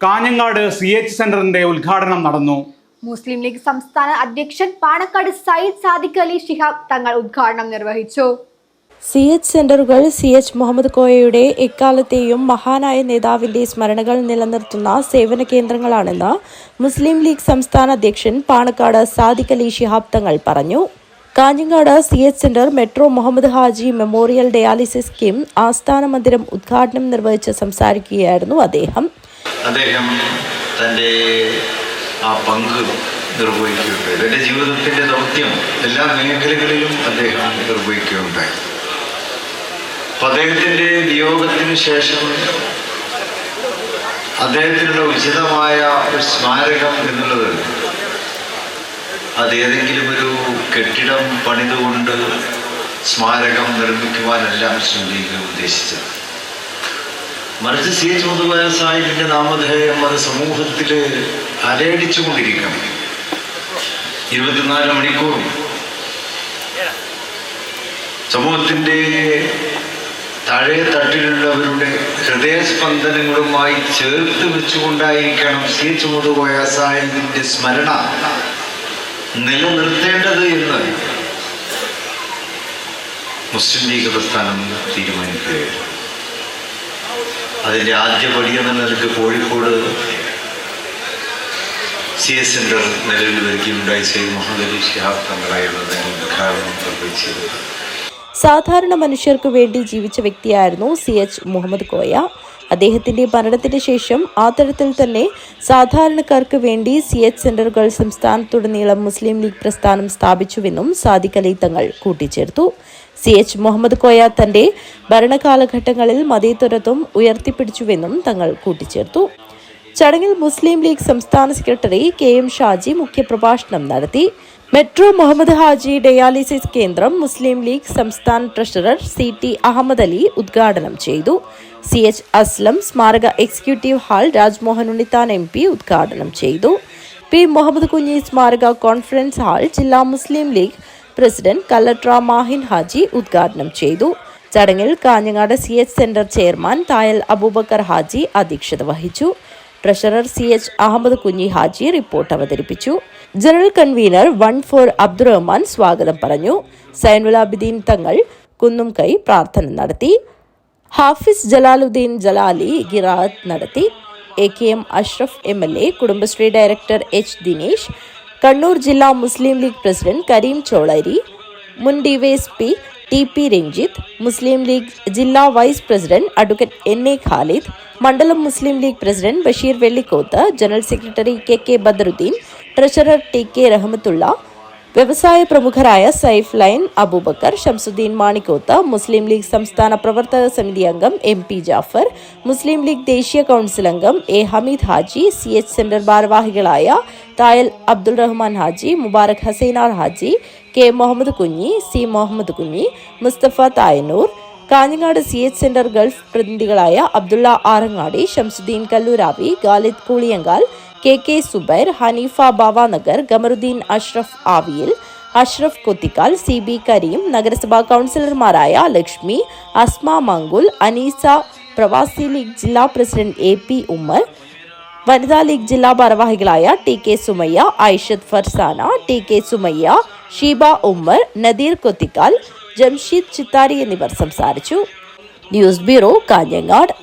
Kanhangad C H സെന്ററിന്റെ ഉദ്ഘാടനം നടന്നു. മുസ്ലിം ലീഗ് സംസ്ഥാന അധ്യക്ഷൻ പാണക്കാട് സയ്യിദ് സാദിഖ് അലി ഷിഹാബ് തങ്ങൾ ഉദ്ഘാടനം നിർവഹിച്ചു. സി എച്ച് സെന്ററുകൾ സി എച്ച് മുഹമ്മദ് കോയയുടെ എക്കാലത്തെയും മഹാനായ നേതാവിന്റെ സ്മരണകൾ നിലനിർത്തുന്ന സേവന കേന്ദ്രങ്ങളാണെന്ന് മുസ്ലിം ലീഗ് സംസ്ഥാന അധ്യക്ഷൻ പാണക്കാട് സാദിഖ് അലി ഷിഹാബ് തങ്ങൾ പറഞ്ഞു. Kanhangad C H centre metro Muhammad Haji memorial dialysis scheme ആസ്ഥാന മന്ദിരം ഉദ്ഘാടനം നിർവഹിച്ച് സംസാരിക്കുകയായിരുന്നു അദ്ദേഹം. അദ്ദേഹം തന്റെ ആ പങ്ക് നിർവഹിക്കുകയുണ്ടായി. തന്റെ ജീവിതത്തിന്റെ ദൗത്യം എല്ലാ മേഖലകളിലും അദ്ദേഹം നിർവഹിക്കുകയുണ്ടായി. അപ്പം അദ്ദേഹത്തിന്റെ വിയോഗത്തിന് ശേഷം അദ്ദേഹത്തിനുള്ള ഉചിതമായ ഒരു സ്മാരകം എന്നുള്ളത് അത് ഏതെങ്കിലും ഒരു കെട്ടിടം പണിതുകൊണ്ട് സ്മാരകം നിർമ്മിക്കുവാനെല്ലാം ശ്രീ ഉദ്ദേശിച്ചത്. മറിച്ച് സി എച്ച് മുതുവായ സാഹിബിന്റെ നാമധേയം അത് സമൂഹത്തിൽ അലയടിച്ചു കൊണ്ടിരിക്കണം ഇരുപത്തിനാല് മണിക്കൂറും സമൂഹത്തിന്റെ താഴെ തട്ടിലുള്ളവരുടെ ഹൃദയസ്പന്ദനങ്ങളുമായി ചേർത്ത് വെച്ചുകൊണ്ടായിരിക്കണം സി എച്ച് മുതുവായ സാഹിബിന്റെ സ്മരണ നിലനിർത്തേണ്ടത് എന്ന് മുസ്ലിം ലീഗ് പ്രസ്ഥാനം തീരുമാനിക്കുകയായിരുന്നു. അതിന്റെ ആദ്യ പടി എന്ന നിലയ്ക്ക് കോഴിക്കോട് സി എസ് സെന്റർ നിലവിൽ വരികയുണ്ടായി സെയ്ദ് മുഹമ്മദ് അലി ഷിഹാബ് ഉദ്ഘാടനം നിർവഹിച്ചത് സാധാരണ മനുഷ്യർക്ക് വേണ്ടി ജീവിച്ച വ്യക്തിയായിരുന്നു സി എച്ച് മുഹമ്മദ് കോയ. അദ്ദേഹത്തിന്റെ മരണത്തിന് ശേഷം ആ തരത്തിൽ തന്നെ സാധാരണക്കാർക്ക് വേണ്ടി സി എച്ച് സെന്ററുകൾ സംസ്ഥാനത്തുടനീളം മുസ്ലിം ലീഗ് പ്രസ്ഥാനം സ്ഥാപിച്ചുവെന്നും സാദിഖ് അലി തങ്ങൾ കൂട്ടിച്ചേർത്തു. സി എച്ച് മുഹമ്മദ് കോയ തന്റെ ഭരണകാലഘട്ടങ്ങളിൽ മതേതരത്വം ഉയർത്തിപ്പിടിച്ചുവെന്നും തങ്ങൾ കൂട്ടിച്ചേർത്തു. ചടങ്ങിൽ മുസ്ലിം ലീഗ് സംസ്ഥാന സെക്രട്ടറി കെ എം ഷാജി മുഖ്യപ്രഭാഷണം നടത്തി. മെട്രോ മുഹമ്മദ് ഹാജി ഡയാലിസിസ് കേന്ദ്രം മുസ്ലിം ലീഗ് സംസ്ഥാന treasurer C T Ahmed Ali ഉദ്ഘാടനം ചെയ്തു. സി എച്ച് അസ്ലം സ്മാരക executive hall Rajmohan Unnithan M P ഉദ്ഘാടനം ചെയ്തു. പി മുഹമ്മദ് കുഞ്ഞി സ്മാരക കോൺഫറൻസ് ഹാൾ ജില്ലാ മുസ്ലിം ലീഗ് പ്രസിഡന്റ് കല്ലട്ര മാഹിൻ ഹാജി ഉദ്ഘാടനം ചെയ്തു. ചടങ്ങിൽ Kanhangad C H centre chairman Thayal Aboobacker Haji അധ്യക്ഷത വഹിച്ചു. Treasurer C H Ahmed Kunhi Haji report അവതരിപ്പിച്ചു. General convener one four Abdurahman സ്വാഗതം പറഞ്ഞു. സൈനുലാബിദ്ദീൻ തങ്ങൾ കുന്നും കൈ പ്രാർത്ഥന നടത്തി. ഹാഫിസ് ജലാലുദ്ദീൻ ജലാലി ഗിറാത്ത് നടത്തി. A K M Ashraf M L A Kudumbashree director H Dinesh Kannur ജില്ലാ മുസ്ലിം ലീഗ് പ്രസിഡന്റ് കരീം ചോളരി മുൻ DYSP T P Ranjith Muslim League ജില്ലാ vice president advocate N A Khalid മണ്ഡലം Muslim League president Basheer Vellikoth general secretary K K Badaruddin treasurer T K Rahmathulla വ്യവസായ പ്രമുഖരായ Saif line Abubakar Shamsuddin Manikoth മുസ്ലിം league സംസ്ഥാന പ്രവർത്തക സമിതി അംഗം എം പി ജാഫർ മുസ്ലിം ലീഗ് ദേശീയ കൗൺസിൽ അംഗം A Hameed Haji C H centre ഭാരവാഹികളായ Thayal Abdul Rahman Haji Mubarak Hasainar Haji K Muhammad Kunhi C Muhammad Kunhi Musthafa Thayannur Kanhangad C H centre Gulf പ്രതിനിധികളായ Abdulla Arangadi Shamsuddin Kallurawi Khalid Kooliyankal K K Zubair Haneefa Bavanagar Qamaruddin Ashraf Aviyil Ashraf Kothikal C B Kareem നഗരസഭാ കൗൺസിലർമാരായ ലക്ഷ്മി അസ്മ മങ്കുൽ അനീസ പ്രവാസി league ജില്ലാ president A P Ummer വനിതാ league ജില്ലാ ഭാരവാഹികളായ T K Sumayya Aishath Farsana T K Sumayya Sheeba Ummer Nadeer Kothikal Jamsheed Chithari എന്നിവർ സംസാരിച്ചു. News bureau Kanhangad.